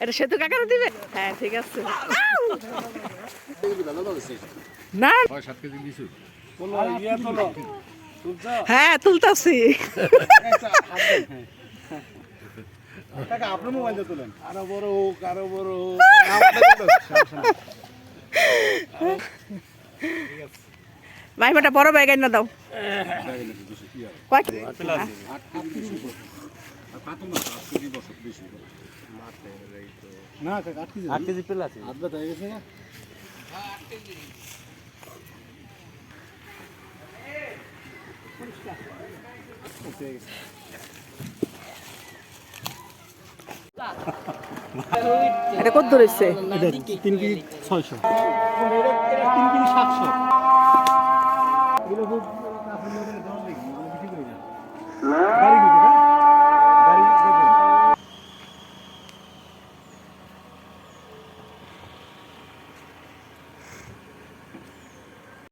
এটা সেতু কাকার দিবে? হ্যাঁ ঠিক আছে। না। হ্যাঁ তুলতাছি। আপনার মোবাইল দিয়ে তোলেন। আরও বড় হোক আরও বড় হোক। মাইমাটা বড় ব্যাগ না দাও। না কাকা আট কেজি। আট আছে আট বেটা হয়ে গেছে না এটা কত ধরেছে? তিন কেজি ছয়শো। তিন কেজি সাতশো।